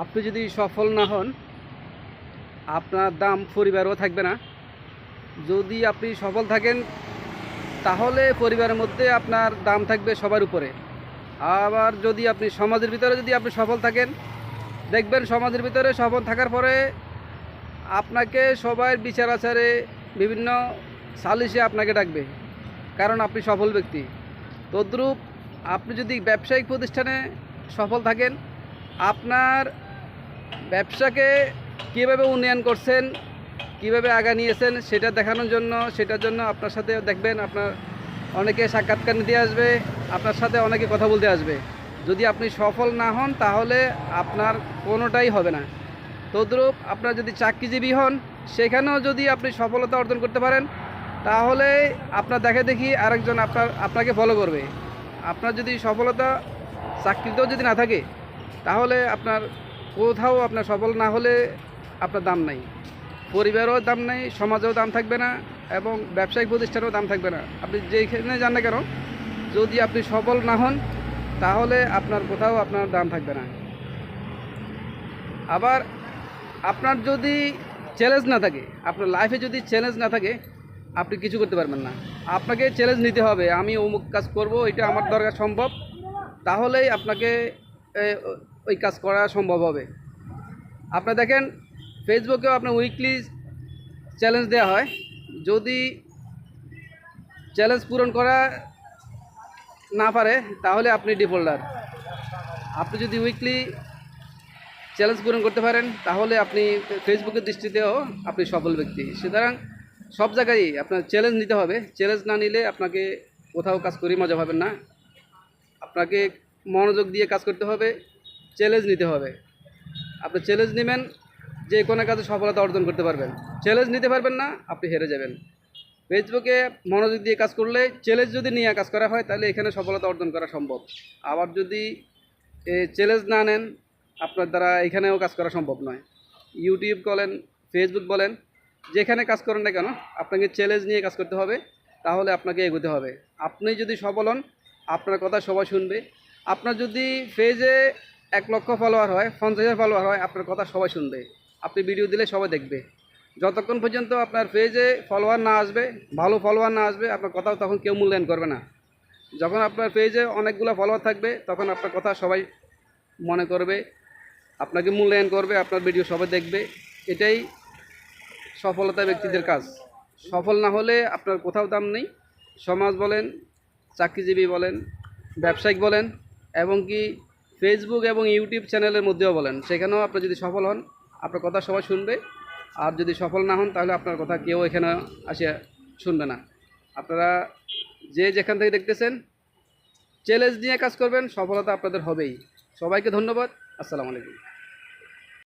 আপনি যদি সফল না হন, আপনার দাম পরিবারও থাকবে না। যদি আপনি সফল থাকেন, তাহলে পরিবারের মধ্যে আপনার দাম থাকবে সবার উপরে। আবার যদি আপনি সমাজের ভিতরে যদি আপনি সফল থাকেন, দেখবেন সমাজের ভিতরে সফল থাকার পরে আপনাকে সবাই বিচার আচারে বিভিন্ন সালিশে আপনাকে ডাকবে, কারণ আপনি সফল ব্যক্তি। তদ্রূপ আপনি যদি ব্যবসায়িক প্রতিষ্ঠানে সফল থাকেন আপনার ব্যবসাকে কীভাবে উন্নয়ন করছেন, কীভাবে আগা নিয়েছেন সেটা দেখানোর জন্য, সেটার জন্য আপনার সাথে দেখবেন, আপনার অনেকে সাক্ষাৎকার নিতে আসবে, আপনার সাথে অনেকে কথা বলতে আসবে। যদি আপনি সফল না হন, তাহলে আপনার কোনোটাই হবে না। তদ্রূপ আপনার যদি চাকরিজীবী হন, সেখানেও যদি আপনি সফলতা অর্জন করতে পারেন, তাহলে আপনার দেখে দেখি আরেকজন আপনার, আপনাকে ফলো করবে। আপনার যদি সফলতা চাকরিতেও যদি না থাকে তাহলে আপনার কোথাও আপনার সফল না হলে আপনার দাম নাই। পরিবারও দাম নেই, সমাজেও দাম থাকবে না এবং ব্যবসায়িক প্রতিষ্ঠানেও দাম থাকবে না। আপনি যেখানে যান না কেন, যদি আপনি সফল না হন, তাহলে আপনার কোথাও আপনার দাম থাকবে না। আবার আপনার যদি চ্যালেঞ্জ না থাকে, আপনার লাইফে যদি চ্যালেঞ্জ না থাকে, আপনি কিছু করতে পারবেন না। আপনাকে চ্যালেঞ্জ নিতে হবে, আমি অমুক কাজ করব, এটা আমার দরকার সম্ভব। তাহলেই আপনাকে ওই কাজ করা সম্ভব হবে। আপনার দেখেন ফেসবুকেও আপনার উইকলি চ্যালেঞ্জ দেওয়া হয়। যদি চ্যালেঞ্জ পূরণ করা না পারে, তাহলে আপনি ডিফল্টার আপনি যদি উইকলি চ্যালেঞ্জ পূরণ করতে পারেন, তাহলে আপনি ফেসবুকের দৃষ্টিতেও আপনি সফল ব্যক্তি। সুতরাং সব জায়গায় আপনার চ্যালেঞ্জ নিতে হবে। চ্যালেঞ্জ না নিলে আপনাকে কোথাও কাজ করে মজা পাবেন না। আপনাকে মনোযোগ দিয়ে কাজ করতে হবে চ্যালেঞ্জ নিতে হবে। আপনি চ্যালেঞ্জ নেবেন, যে কোনো কাজে সফলতা অর্জন করতে পারবেন। চ্যালেঞ্জ নিতে পারবেন না, আপনি হেরে যাবেন। ফেসবুকে মনোযোগ দিয়ে কাজ করলে চ্যালেঞ্জ যদি নিয়ে কাজ করা হয়, তাহলে এখানে সফলতা অর্জন করা সম্ভব। আবার যদি চ্যালেঞ্জ না নেন, আপনার দ্বারা এখানেও কাজ করা সম্ভব নয়। ইউটিউব বলেন ফেসবুক বলেন, যেখানে কাজ করেন না কেন, আপনাকে চ্যালেঞ্জ নিয়ে কাজ করতে হবে, তাহলে আপনাকে এগোতে হবে। আপনি যদি সফল হন, আপনার কথা সবাই শুনবে আপনার যদি পেজে এক লক্ষ ফলোয়ার হয়, পঞ্চাশ হাজার ফলোয়ার হয়, আপনার কথা সবাই শুনবে। আপনি ভিডিও দিলে সবাই দেখবে। যতক্ষণ পর্যন্ত আপনার পেজে ফলোয়ার না আসবে, ভালো ফলোয়ার না আসবে, আপনার কথাও তখন কেউ মূল্যায়ন করবে না। যখন আপনার পেজে অনেকগুলো ফলোয়ার থাকবে, তখন আপনার কথা সবাই মনে করবে, আপনাকে মূল্যায়ন করবে, আপনার ভিডিও সবাই দেখবে। এটাই সফলতা ব্যক্তিদের কাজ। সফল না হলে আপনার কোথাও দাম নেই। সমাজ বলেন, চাকরিজীবী বলেন, ব্যবসায়িক বলেন এবং কি ফেসবুক এবং ইউটিউব চ্যানেলের মধ্যেও বলেন। সেখানেও আপনি যদি সফল হন, আপনার কথা সবাই শুনবে। আর যদি সফল না হন, তাহলে আপনার কথা কেউ এখানে আসে শুনবে না। আপনারা যে যেখান থেকে দেখতেছেন চ্যালেঞ্জ নিয়ে কাজ করবেন, সফলতা আপনাদের হবেই। সবাইকে ধন্যবাদ। আসসালামু আলাইকুম।